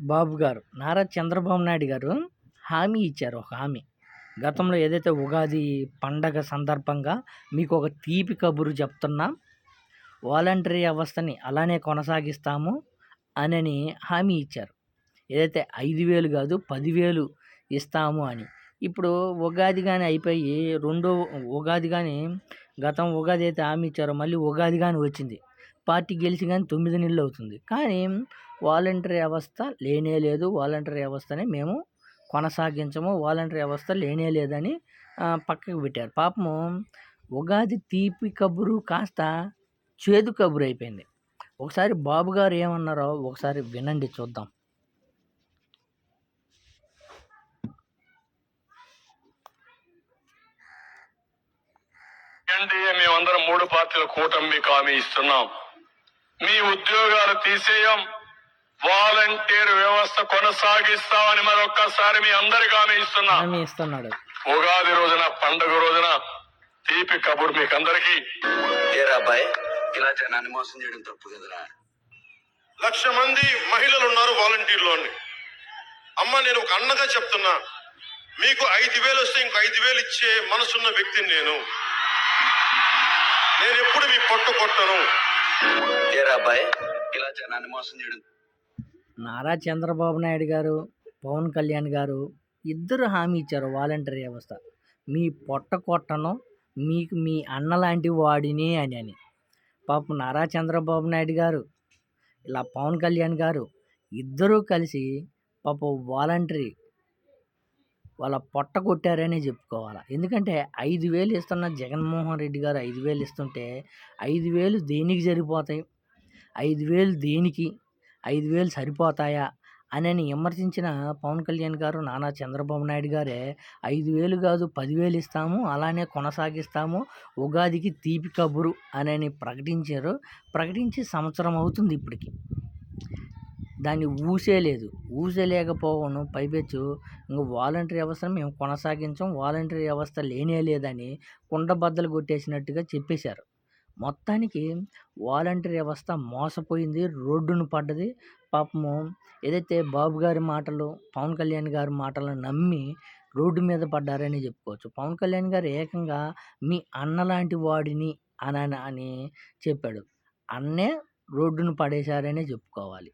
బాబు గారు నారా చంద్రబాబు నాయుడు గారు హామీ ఇచ్చారు ఒక హామీ. గతంలో ఏదైతే ఉగాది పండగ సందర్భంగా మీకు ఒక తీపి కబురు చెప్తున్నా వాలంటరీ వ్యవస్థని అలానే కొనసాగిస్తాము అని హామీ ఇచ్చారు. ఏదైతే ఐదు వేలు కాదు పదివేలు ఇస్తాము అని. ఇప్పుడు ఉగాది కానీ అయిపోయి రెండో ఉగాది కానీ గతం ఉగాది అయితే హామీ ఇచ్చారో మళ్ళీ ఉగాది కానీ వచ్చింది. పార్టీ గెలిచి కానీ తొమ్మిది నెలలు అవుతుంది. కానీ వాలంటరీ వ్యవస్థ లేనే లేదు. వాలంటరీ వ్యవస్థని మేము కొనసాగించము. వాలంటరీ వ్యవస్థ లేనే లేదని పక్కకు పెట్టారు. పాపము ఉగాది తీపి కబురు కాస్త చేదు కబురు అయిపోయింది. ఒకసారి బాబు గారు ఏమన్నారో ఒకసారి వినండి చూద్దాం. ఎన్డీఏ మేమందరం మూడు పార్టీల కూటమి మీకు హామీ ఇస్తున్నాం. మీ ఉద్యోగాలు తీసేయం. వాలంటీర్ వ్యవస్థ కొనసాగిస్తామని మరొక్కసారి మీ అందరికి హామీ ఇస్తున్నాం. ఉగాది రోజున పండుగ రోజున తీపి కబుర్ మీకు అందరికి ఇలా జనాన్ని మోసం చేయడం తప్పు కదరా. లక్ష మంది మహిళలు ఉన్నారు వాలంటీర్లు అని అమ్మ నేను ఒక అన్నగా చెప్తున్నా. మీకు ఐదు వేలు వస్తే ఇంకో ఐదు వేలు ఇచ్చే మనసున్న వ్యక్తిని నేను. నేను ఎప్పుడు మీ పొట్టు కొట్టను. ఏరా అబ్బాయి? ఇలా జనాన్ని మోసం చేయడం. నారా చంద్రబాబు నాయుడు గారు పవన్ కళ్యాణ్ గారు ఇద్దరు హామీ ఇచ్చారు వాలంటరీ వ్యవస్థ. మీ పొట్ట కొట్టను మీకు మీ అన్న లాంటి వాడిని అని అని. పాపం నారా చంద్రబాబు నాయుడు గారు ఇలా పవన్ కళ్యాణ్ గారు ఇద్దరూ కలిసి పాప వాలంటరీ వాళ్ళ పొట్ట కొట్టారనే చెప్పుకోవాలి. ఎందుకంటే ఐదు వేలు ఇస్తున్న జగన్మోహన్ రెడ్డి గారు ఐదు వేలు ఇస్తుంటే ఐదు వేలు దేనికి సరిపోతాయి? ఐదు వేలు దేనికి? ఐదు వేలు సరిపోతాయా? అని విమర్శించిన పవన్ కళ్యాణ్ గారు నానా చంద్రబాబు నాయుడు గారే ఐదు వేలు కాదు పదివేలు ఇస్తాము అలానే కొనసాగిస్తాము ఉగాదికి తీపి కబురు అని ప్రకటించారు. ప్రకటించి సంవత్సరం అవుతుంది ఇప్పటికి. దాన్ని ఊసే లేదు. ఊసే లేకపోవడం పైపెచ్చు. ఇంక వాలంటరీ వ్యవస్థను మేము కొనసాగించం. వాలంటరీ వ్యవస్థ లేనే లేదని కుండబద్దలు కొట్టేసినట్టుగా చెప్పేశారు. మొత్తానికి వాలంటరీ వ్యవస్థ మోసపోయింది. రోడ్డును పడ్డది. పాపము ఏదైతే బాబు గారి మాటలు పవన్ కళ్యాణ్ గారి మాటలను నమ్మి రోడ్డు మీద పడ్డారని చెప్పుకోవచ్చు. పవన్ కళ్యాణ్ గారు ఏకంగా మీ అన్న లాంటి వాడిని అని అని చెప్పాడు. అన్నే రోడ్డును పడేశారనే చెప్పుకోవాలి.